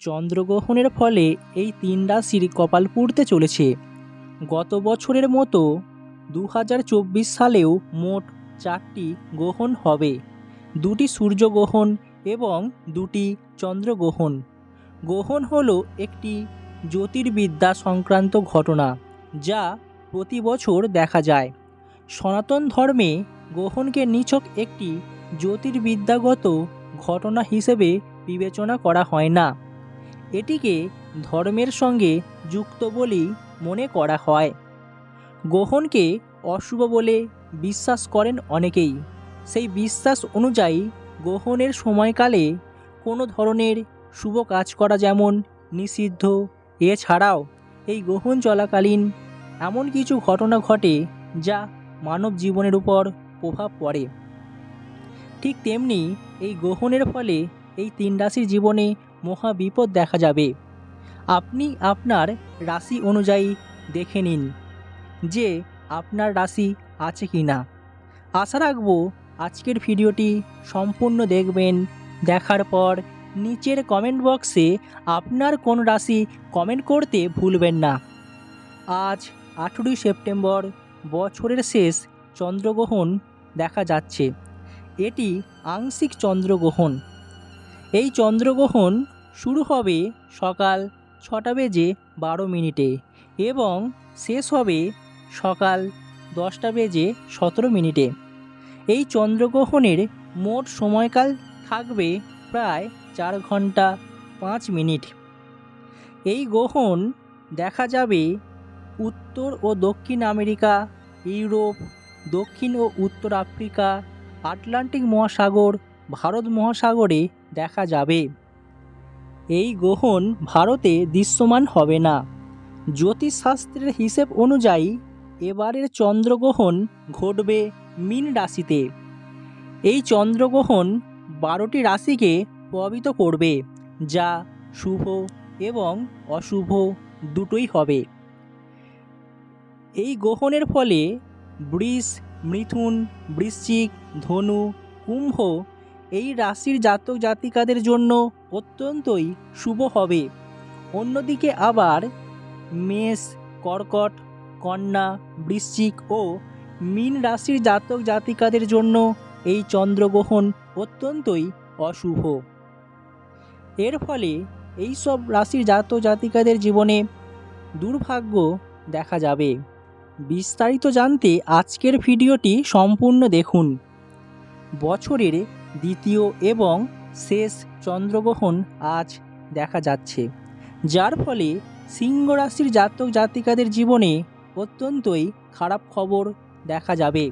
চন্দ্রগ্রহণের ফলে এই তিন রাশির কপাল পুড়তে চলেছে। গত বছরের মতো দু হাজার চব্বিশ সালেও মোট চারটি গ্রহণ হবে। দুটি সূর্যগ্রহণ এবং দুটি চন্দ্রগ্রহণ। গ্রহণ হলো একটি জ্যোতির্বিদ্যা সংক্রান্ত ঘটনা, যা প্রতি বছর দেখা যায়। সনাতন ধর্মে গ্রহণকে নিছক একটি জ্যোতির্বিদ্যাগত ঘটনা হিসেবে বিবেচনা করা হয় না। এটিকে ধর্মের সঙ্গে যুক্ত বলেই মনে করা হয়। গ্রহণকে অশুভ বলে বিশ্বাস করেন অনেকেই। সেই বিশ্বাস অনুযায়ী গ্রহণের সময়কালে কোনো ধরনের শুভ কাজ করা যেমন নিষিদ্ধ, এছাড়াও এই গ্রহণ চলাকালীন এমন কিছু ঘটনা ঘটে যা মানব জীবনের উপর প্রভাব পড়ে। ঠিক তেমনি এই গ্রহণের ফলে এই তিন রাশির জীবনে মহা বিপদ দেখা যাবে। আপনি আপনার রাশি অনুযায়ী দেখে নিন যে আপনার রাশি আছে কি না। আশা রাখব আজকের ভিডিওটি সম্পূর্ণ দেখবেন। দেখার পর নিচের কমেন্ট বক্সে আপনার কোন রাশি কমেন্ট করতে ভুলবেন না। আজ আঠেরোই সেপ্টেম্বর বছরের শেষ চন্দ্রগ্রহণ দেখা যাচ্ছে। এটি আংশিক চন্দ্রগ্রহণ। এই চন্দ্রগ্রহণ শুরু হবে সকাল ছটা বেজে বারো মিনিটে এবং শেষ হবে সকাল দশটা বেজে সতেরো মিনিটে। এই চন্দ্রগ্রহণের মোট সময়কাল থাকবে প্রায় চার ঘণ্টা পাঁচ মিনিট। এই গ্রহণ দেখা যাবে উত্তর ও দক্ষিণ আমেরিকা, ইউরোপ, দক্ষিণ ও উত্তর আফ্রিকা, আটলান্টিক মহাসাগর ভারত মহাসাগরে দেখা যাবে। এই গ্রহণ ভারতে দৃশ্যমান হবে না। জ্যোতিষশাস্ত্রের হিসেব অনুযায়ী এবারের চন্দ্রগ্রহণ ঘটবে মিন রাশিতে। এই চন্দ্রগ্রহণ বারোটি রাশিকে প্রভাবিত করবে, যা শুভ এবং অশুভ দুটোই হবে। এই গ্রহণের ফলে বৃষ, মিথুন, বৃশ্চিক, ধনু, কুম্ভ এই রাশির জাতক জাতিকাদের জন্য অত্যন্তই শুভ হবে। অন্যদিকে আবার মেষ, কর্কট, কন্যা, বৃশ্চিক ও মীন রাশির জাতক জাতিকাদের জন্য এই চন্দ্রগ্রহণ অত্যন্তই অশুভ। এর ফলে এই সব রাশির জাতক জাতিকাদের জীবনে দুর্ভাগ্য দেখা যাবে। বিস্তারিত জানতে আজকের ভিডিওটি সম্পূর্ণ দেখুন। বছরের দ্বিতীয় এবং শেষ চন্দ্রগ্রহণ আজ দেখা যাচ্ছে। যার ফলে সিংহ রাশির জাতক জাতিকাদের জীবনে অত্যন্তই খারাপ খবর দেখা যাবে।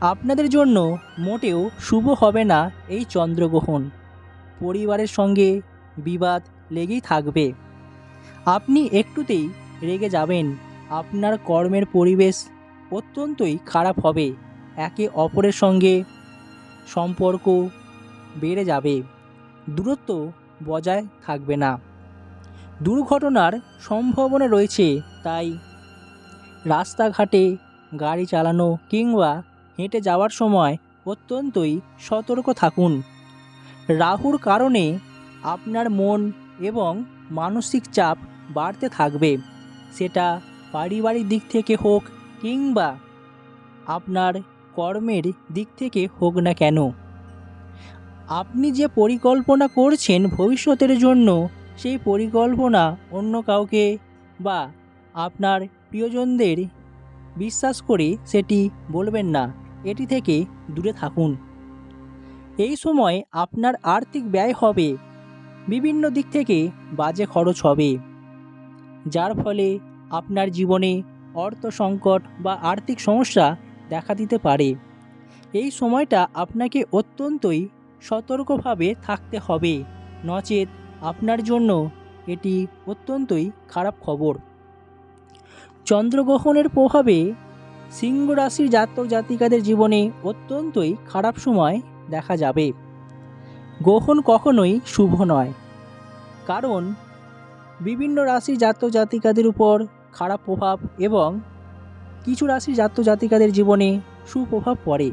আপনাদের জন্য মোটেও শুভ হবে না এই চন্দ্রগ্রহণ। পরিবারের সঙ্গে বিবাদ লেগেই থাকবে। আপনি একটুতেই রেগে যাবেন। আপনার কর্মের পরিবেশ অত্যন্তই খারাপ হবে। একে অপরের সঙ্গে সম্পর্ক বেড়ে যাবে। দূরত্ব বজায় থাকবে না। দুর্ঘটনার সম্ভাবনা রয়েছে, তাই রাস্তাঘাটে গাড়ি চালানো কিংবা হেঁটে যাওয়ার সময় অত্যন্তই সতর্ক থাকুন। রাহুর কারণে আপনার মন এবং মানসিক চাপ বাড়তে থাকবে। সেটা পারিবারিক দিক থেকে হোক কিংবা আপনার কর্মের দিক থেকে হোক না কেন। আপনি যে পরিকল্পনা করছেন ভবিষ্যতের জন্য, সেই পরিকল্পনা অন্য কাউকে বা আপনার প্রিয়জনদের বিশ্বাস করে সেটি বলবেন না। এটি থেকে দূরে থাকুন। এই সময় আপনার আর্থিক ব্যয় হবে, বিভিন্ন দিক থেকে বাজে খরচ হবে। যার ফলে আপনার জীবনে অর্থ সংকট বা আর্থিক সমস্যা দেখা দিতে পারে। এই সময়টা আপনাকে অত্যন্তই সতর্কভাবে থাকতে হবে। নচেত আপনার জন্য এটি অত্যন্তই খারাপ খবর। চন্দ্রগ্রহণের প্রভাবে সিংহ রাশির জাতক জাতিকাদের জীবনে অত্যন্তই খারাপ সময় দেখা যাবে। গ্রহণ কখনোই শুভ নয়। কারণ বিভিন্ন রাশির জাতক জাতিকাদের উপর খারাপ প্রভাব এবং কিছু রাশির জাতক জাতিকাদের জীবনে সুপ্রভাব পড়ে।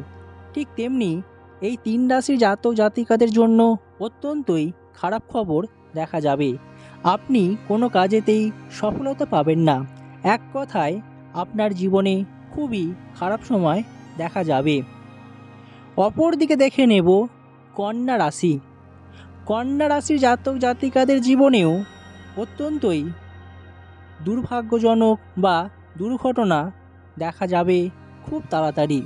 ঠিক তেমনি এই তিন রাশির জাতক জাতিকাদের জন্য অত্যন্তই খারাপ খবর দেখা যাবে। আপনি কোনো কাজেতেই সফলতা পাবেন না। এক কথায়, আপনার জীবনে খুবই খারাপ সময় দেখা যাবে। অপর দিকে দেখে নেব কন্যা রাশি। কন্যা রাশির জাতক জাতিকাদের জীবনেও অত্যন্তই দুর্ভাগ্যজনক বা দুর্ঘটনা দেখা যাবে খুব তাড়াতাড়ি।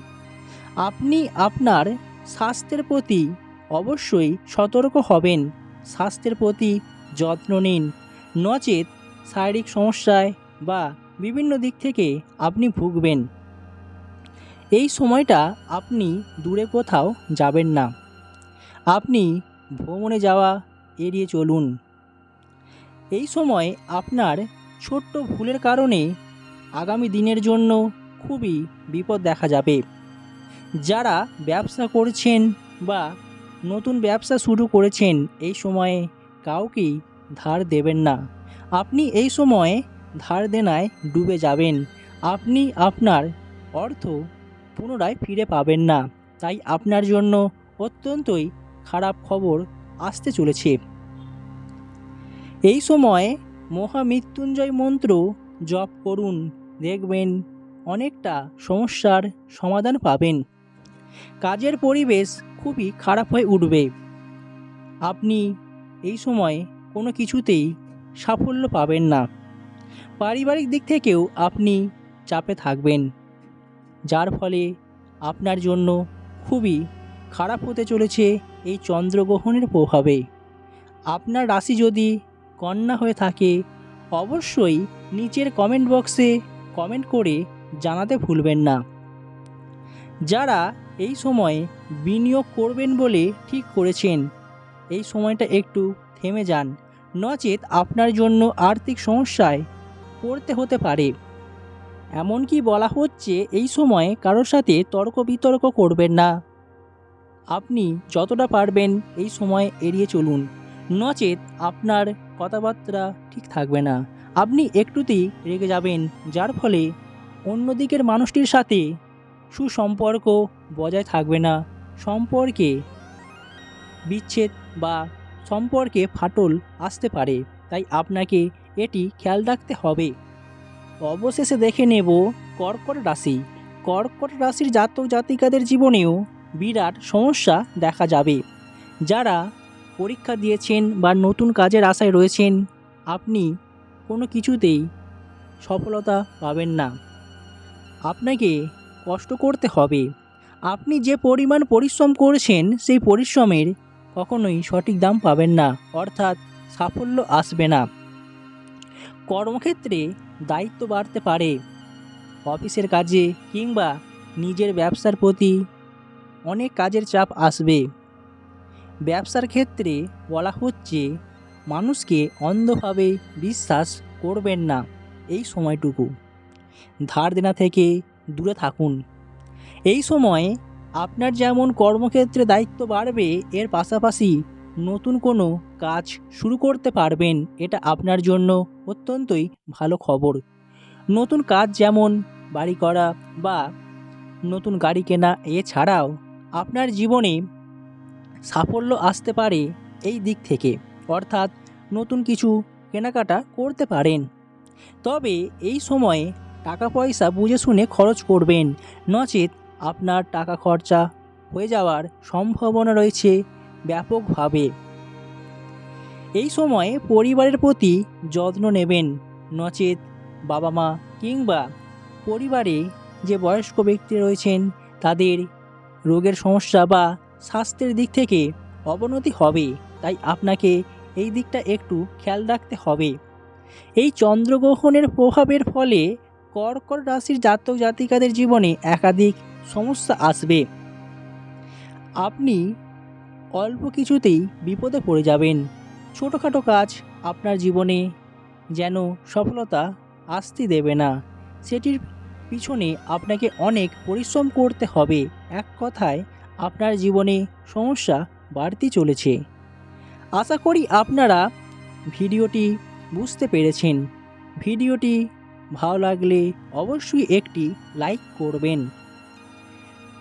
আপনি আপনার স্বাস্থ্যের প্রতি অবশ্যই সতর্ক হবেন। স্বাস্থ্যের প্রতি যত্ন নিন। নচেত শারীরিক সমস্যায় বা বিভিন্ন দিক থেকে আপনি ভুগবেন। এই সময়টা আপনি দূরে কোথাও যাবেন না। আপনি ভ্রমণে যাওয়া, এড়িয়ে চলুন। এই সময় আপনার ছোট্ট ভুলের কারণে আগামী দিনের জন্য খুবই বিপদ দেখা যাবে। যারা ব্যবসা করছেন বা নতুন ব্যবসা শুরু করেছেন, এই সময়ে কাউকেই ধার দেবেন না। আপনি এই সময়ে ধার দেনায় ডুবে যাবেন। আপনি আপনার অর্থ পুনরায় ফিরে পাবেন না। তাই আপনার জন্য অত্যন্তই খারাপ খবর আসতে চলেছে। এই সময় মহামৃত্যুঞ্জয় মন্ত্র জপ করুন, দেখবেন অনেকটা সমস্যার সমাধান পাবেন। কাজের পরিবেশ খুবই খারাপ হয়ে উঠবে। আপনি এই সময় কোনো কিছুতেই সাফল্য পাবেন না। পারিবারিক দিক থেকেও আপনি চাপে থাকবেন, যার ফলে আপনার জন্য খুবই খারাপ হতে চলেছে এই চন্দ্রগ্রহণের প্রভাবে। আপনার রাশি যদি কন্যা হয়ে থাকে, অবশ্যই নিচের কমেন্ট বক্সে কমেন্ট করে জানাতে ভুলবেন না। যারা এই সময়ে বিনিয়োগ করবেন বলে ঠিক করেছেন, এই সময়টা একটু থেমে যান। নচেত আপনার জন্য আর্থিক সমস্যায় পড়তে হতে পারে। এমনকি বলা হচ্ছে এই সময়ে কারোর সাথে তর্ক বিতর্ক করবেন না। আপনি যতটা পারবেন এই সময় এড়িয়ে চলুন। নচেত আপনার কথাবার্তা ঠিক থাকবে না। আপনি একটুতেই রেগে যাবেন, যার ফলে অন্য দিকের মানুষটির সাথে সুসম্পর্ক বজায় থাকবে না। সম্পর্কে বিচ্ছেদ বা সম্পর্কে ফাটল আসতে পারে, তাই আপনাকে এটি খেয়াল রাখতে হবে। অবশেষে দেখে নেব কর্কট রাশি। কর্কট রাশির জাতক জাতিকাদের জীবনেও বিরাট সমস্যা দেখা যাবে। যারা পরীক্ষা দিয়েছেন বা নতুন কাজের আশায় রয়েছেন, আপনি কোনো কিছুতেই সফলতা পাবেন না। আপনাকে কষ্ট করতে হবে। আপনি যে পরিমাণ পরিশ্রম করেছেন, সেই পরিশ্রমের কখনোই সঠিক দাম পাবেন না, অর্থাৎ সাফল্য আসবে না। কর্মক্ষেত্রে দায়িত্ব বাড়তে পারে। অফিসের কাজে কিংবা নিজের ব্যবসার প্রতি অনেক কাজের চাপ আসবে। ব্যবসার ক্ষেত্রে বলা হচ্ছে, মানুষকে অন্ধভাবে বিশ্বাস করবেন না। এই সময়টুকু। ধার দেনা থেকে দূরে থাকুন। এই সময় আপনার যেমন কর্মক্ষেত্রে দায়িত্ব বাড়বে, এর পাশাপাশি নতুন কোনো কাজ শুরু করতে পারবেন, এটা আপনার জন্য অত্যন্তই ভালো খবর। নতুন কাজ যেমন বাড়ি করা বা নতুন গাড়ি কেনা, এছাড়াও আপনার জীবনে সাফল্য আসতে পারে এই দিক থেকে, অর্থাৎ নতুন কিছু কেনাকাটা করতে পারেন। তবে এই সময়ে টাকা পয়সা বুঝে শুনে খরচ করবেন। নচেত আপনার টাকা খরচা হয়ে যাওয়ার সম্ভাবনা রয়েছে ব্যাপকভাবে। এই সময়ে পরিবারের প্রতি যত্ন নেবেন। নচেত বাবা মা কিংবা পরিবারে যে বয়স্ক ব্যক্তি রয়েছেন, তাদের রোগের সমস্যা বা স্বাস্থ্যের দিক থেকে অবনতি হবে। তাই আপনাকে এই দিকটা একটু খেয়াল রাখতে হবে। এই চন্দ্রগ্রহণের প্রভাবের ফলে কর্কট রাশির জাতক জাতিকাদের জীবনে একাধিক সমস্যা আসবে। আপনি অল্প কিছুতেই বিপদে পড়ে যাবেন। ছোটোখাটো কাজ আপনার জীবনে যেন সফলতা আসতে দেবে না। সেটির পিছনে আপনাকে অনেক পরিশ্রম করতে হবে। এক কথায়, আপনার জীবনে সমস্যা বাড়তে চলেছে। আশা করি আপনারা ভিডিওটি বুঝতে পেরেছেন। ভিডিওটি ভালো লাগলে অবশ্যই একটি লাইক করবেন।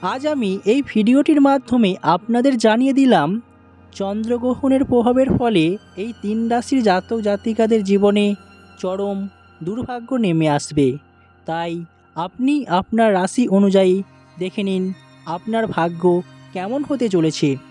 আজ আমি এই ভিডিওটির মাধ্যমে আপনাদের জানিয়ে দিলাম, চন্দ্রগ্রহণের প্রভাবের ফলে এই তিন রাশির জাতক জাতিকাদের জীবনে চরম দুর্ভাগ্য নেমে আসবে। তাই আপনি আপনার রাশি অনুযায়ী দেখে নিন, আপনার ভাগ্য কেমন হতে চলেছে।